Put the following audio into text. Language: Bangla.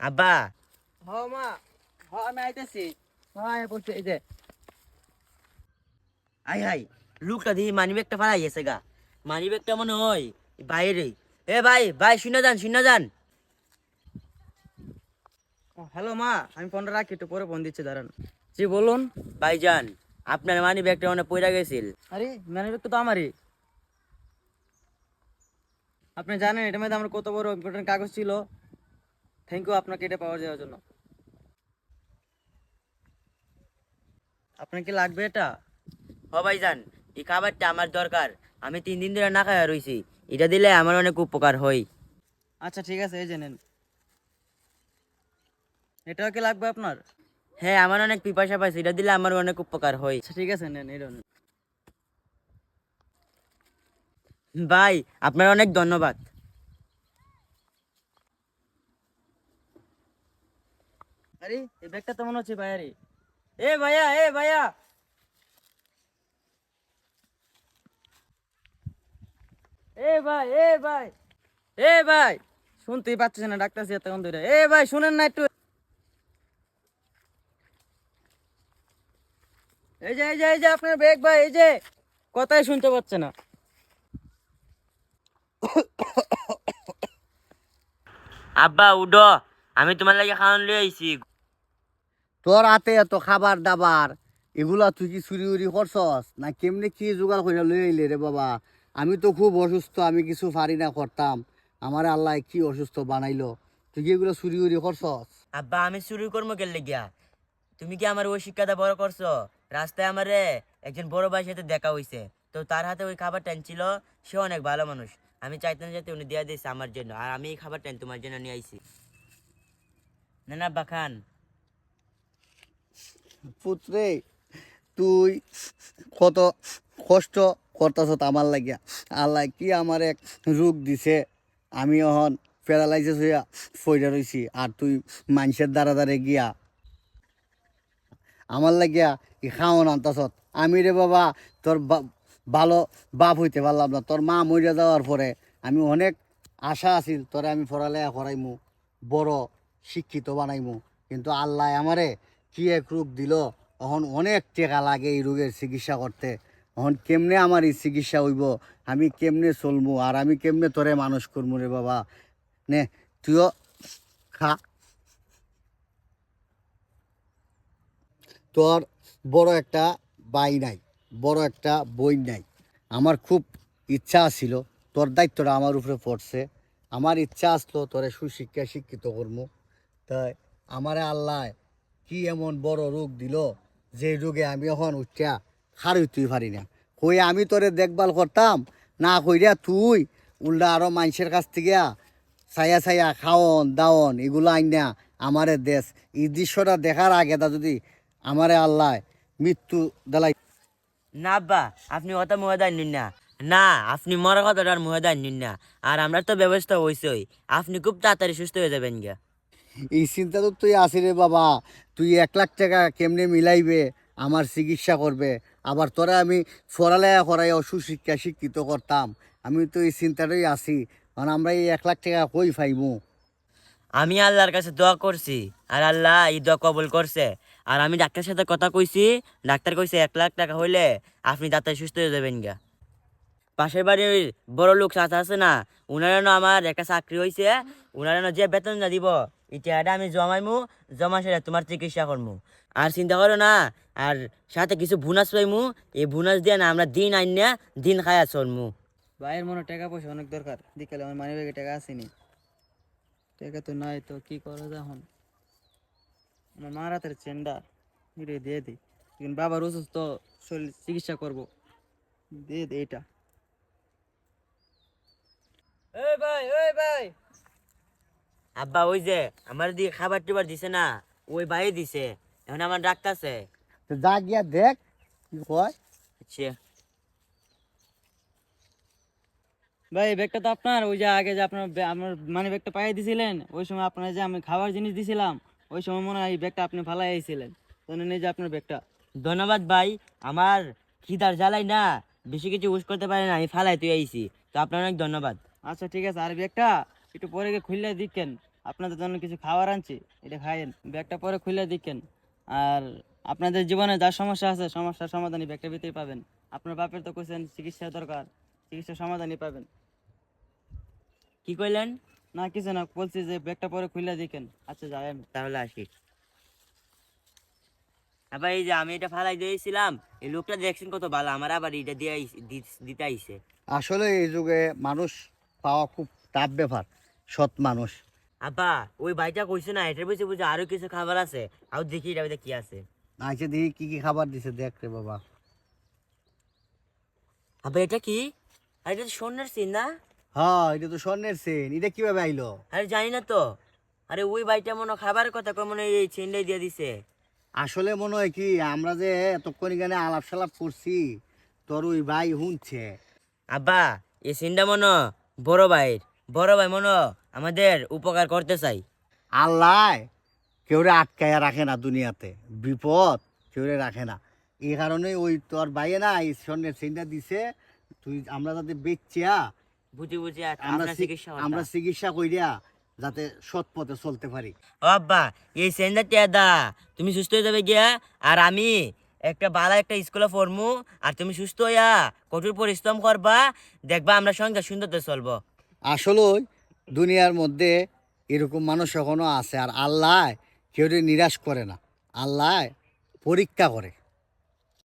আব্বা। হ মা। হ আমি আইতেছি। হ্যাঁ বলছি এই যে। আই হাই লুকটা দিয়ে মানি ব্যাগটা ফালাই গেছে গা। মানি ব্যাগটা মনে হয় বাইরে। এ ভাই ভাই শূন্য যান শূন্য যান। হ্যালো মা আমি ফোনটা রাখি একটু পরে ফোন দিচ্ছি দাঁড়ান। জি বলুন। ভাইজান আপনার মানি ব্যাগটা মানে পড়া গেছিল। আরে ম্যানেজার তো আমারই। আপনি জানেন এটার মধ্যে আমার কত বড় ইম্পর্টেন্ট কাগজ ছিল। থ্যাংক ইউ আপনাকে এটা পাওয়ার দেওয়ার জন্য। আপনার কি লাগবে এটা? হ ভাইজান এই খাবারটা আমার দরকার। আমি তিন দিন ধরে না খাওয়া রইছি। এটা দিলে আমার অনেক উপকার হয়। আচ্ছা ঠিক আছে এই যে নেন। এটাও কি লাগবে আপনার? হ্যাঁ আমার অনেক পিপাসা পাইছে। এটা দিলে আমার অনেক উপকার হয়। আচ্ছা ঠিক আছে নেন এটা নেন। ভাই আপনার অনেক ধন্যবাদ। আরে, এই ব্যাগটা তো মনে হচ্ছে ভাইয়ারি এ ভাইয়া এ ভাইয়া। এ ভাই এ ভাই। এ ভাই। শুনতেই পাচ্ছিস না তখন ধরে। এ ভাই, শুনেন না একটু। এই যে এই যে এই যে আপনার ব্যাগ ভাই, এই যে। কথাই শুনতে পাচ্ছে না। আব্বা উডো আমি তোমার লাগে খাওয়ান লই আইছি। তোর হাতে এত খাবার দাবার, এগুলা তুই কি চুরি উরি করছস? না কেমনে কি জোগাড় করে লই আইলে রে বাবা? আমি তো খুব অসুস্থ, আমি কিছু পারি না করতাম। আমার আল্লাহ কি অসুস্থ বানাইলো? তুই কি এগুলো চুরি উরি করছস? আব্বা, আমি চুরি করব গেলে গিয়া তুমি কি আমার ওই শিক্ষাটা বড় করছ? রাস্তায় আমারে একজন বড় ভাইয়ের সাথে দেখা হইছে। তো তার হাতে ওই খাবার ছিল সে অনেক ভালো মানুষ। আমি চাইতাম যাতে উনি দিয়ে দিয়েছে আমার জন্য, আর আমি এই খাবারটা তোমার জন্য নিয়ে আইছি। না না, আব্বা, খান। পুত্রে, তুই কত কষ্ট করতেছ আমার লাগিয়া। আল্লাহ কি আমার এক রোগ দিছে? আমি এখন প্যারালাইসিস হইয়া ফইরা রইছি আর তুই মানুষের দ্বারা দ্বারে গিয়া আমার লাগিয়া ই খাওয়ান আনতাছত আমি রে বাবা, তোর ভালো বাপ হইতে পারলাম না। তোর মা মরিয়া যাওয়ার পরে আমি অনেক আশা আছিল, তোরে আমি পড়ালেখা করাইমু, বড় শিক্ষিত বানাইমু। কিন্তু আল্লাহ আমারে কি এক রোগ দিল? এখন অনেক টাকা লাগে এই রোগের চিকিৎসা করতে। এখন কেমনে আমার এই চিকিৎসা হইব? আমি কেমনে চলমু? আর আমি কেমনে তোরে মানুষ করব রে বাবা? নে, তুইও খা। তোর বড় একটা বাই নাই, বড় একটা বই নাই। আমার খুব ইচ্ছা ছিল তোর দায়িত্বটা আমার উপরে পড়ছে। আমার ইচ্ছা আসলো তোরে সুশিক্ষা শিক্ষিত করব তাই আমারে আল্লাহ কি এমন বড় রোগ দিল? যে রোগে আমি এখন উঠিয়া হারই তুই পারি না। কই আমি তোরে দেখভাল করতাম? না কইরা তুই উল্টা আরও মানুষের কাছ থেকে ছায়া ছায়া খাওয়ন দাওয়ন এগুলো আইন আমারে দেশ। এই দৃশ্যটা দেখার আগে তা যদি আমারে আল্লাহ মৃত্যু দেলাই। না আব্বা, আপনি অত মহদান নিন না না। আপনি মরার কথাটার মহদান নিন না আর আমরা তো ব্যবস্থা হয়েছই আপনি খুব তাড়াতাড়ি সুস্থ হয়ে যাবেন গিয়া। এই চিন্তা তো তুই আসি রে বাবা। তুই এক লাখ টাকা কেমনে মিলাইবে? আমার চিকিৎসা করবে। আবার তোরা আমি পড়ালেখা করাই সুশিক্ষা শিক্ষিত করতাম। আমি তো এই চিন্তাটাই আছি। কারণ আমরা এই এক লাখ টাকা কই পাইমু? আমি আল্লাহর কাছে দোয়া করছি। আর আল্লাহ এই দোয়া কবুল করছে। আর আমি ডাক্তারের সাথে কথা কইছি। ডাক্তার কইছে, এক লাখ টাকা হইলে আপনি তাড়াতাড়ি সুস্থ হয়ে যাবেন গা। পাশের বাড়ির বড় লোক সাথে আছে না, উনার আমার একটা চাকরি হয়েছে উনার যে বেতন না দিব এটা আমি জমাইমু জমা সেটা তোমার চিকিৎসা করমু আর চিন্তা করো না আর সাথে কিছু বোনাস পাইমু এই বোনাস দিয়ে না আমরা দিন আইন না দিন খায়া চলমু ভাইয়ের মনে টাকা পয়সা অনেক দরকার। বিকালে আমার মানি ব্যাগে টাকা আসেনি। টাকা তো নাই তো কি করো এখন? আমার মার হাতের চেন্ডা এটা দিয়ে দিই কিন্তু বাবার অসুস্থ শরীর চিকিৎসা করব। দিয়ে দে এটা। এই ভাই ওই ভাই! আব্বা ওই যে আমার দিয়ে খাবার টিবার দিছে না ওই ভাই দিছে। এখন আমার ডাক্তারছে যা গিয়া দেখ কি কয়। আচ্ছা। ভাই ব্যাগটা তো আপনার ওই যে আগে যে আপনার আমার মানে ব্যাগটা পাইয়ে দিছিলেন ওই সময় আপনার যে আমি খাবার জিনিস দিছিলাম ওই সময় মনে হয় ব্যাগটা আপনি ফালাই আইছিলেন। তো এই যে আপনার ব্যাগটা। ধন্যবাদ ভাই আমার খিদার জ্বালাই না বেশি কিছু উস করতে পারে না আমি ফালাই তুই আইছি। তো আপনার অনেক ধন্যবাদ। আচ্ছা ঠিক আছে আর ব্যাগটা? একটু পরে গিয়ে খুললে দিচ্ছেন আপনাদের জন্য কিছু খাবার আনছি। এটা খাইয়েন ব্যাগটা পরে খুললে দিকেন আর আপনাদের জীবনে যা সমস্যা আছে সমস্যার সমাধানই ব্যাগটা ভিতরেই পাবেন। আপনার বাপের তো কোশ্চেন চিকিৎসা দরকার চিকিৎসার সমাধানই পাবেন। কি কইলেন? না কিছু না বলছি যে ব্যাগটা পরে খুললে দিকেন আচ্ছা যাই আমি। তাহলে আসি। আবার এই যে আমি এটা ফালাই দিয়েছিলাম এই লোকটা দেখছেন কত ভালো আমার আবার এটা দিয়ে দিতে আইছে আসলে এই যুগে মানুষ পাওয়া খুব টাফ ব্যাপার। সৎ মানুষ। আব্বা ওই ভাইটা কইছে না এটার বুঝে বুঝে আরও কিছু খাবার আছে। আর দেখি এটা ভিতরে কি আছে। আইসে দেখি কি কি খাবার দিছে দেখ রে বাবা। আব্বা এটা কি? আরে এটা তো স্বর্ণের সিন না? হ্যাঁ এটা তো স্বর্ণের সেন। এটা কীভাবে আইলো? আরে জানি না তো। আরে ওই ভাইটা মনে হয় খাবারের কথা কই মনে হয় এই চেনটাই দিয়ে দিছে। আসলে মনে হয় কি আমরা যে এতক্ষণ এখানে আলাপ সালাপ করছি তোর ওই ভাই শুনছে আব্বা এই সিনটা মনে হয় বড় ভাইয়ের। বড় ভাই মনে হয় আমাদের উপকার করতে চাই। আল্লাহ কেউরে আটকায়া রাখে না দুনিয়াতে। বিপদ কেউরে রাখে না। এই কারণে ওই তোর ভাইয়ে না এই স্বর্ণের সেনটা দিছে তুই আমরা যাতে বেচিয়া বুঝি বুঝি আমরা চিকিৎসা আমরা চিকিৎসা কইরা যাতে সৎ পথে চলতে পারি। ও আব্বা এই টিয়া দা তুমি সুস্থ হয়ে যাবে গিয়া আর আমি একটা বালা একটা স্কুলে পড়মু আর তুমি সুস্থ হইয়া কঠোর পরিশ্রম করবা দেখবা আমরা সঙ্গে সুন্দরতে চলবো। আসলে দুনিয়ার মধ্যে এরকম মানুষ এখনও আছে আর আল্লাহ কেউ নিরাশ করে না। আল্লাহ পরীক্ষা করে।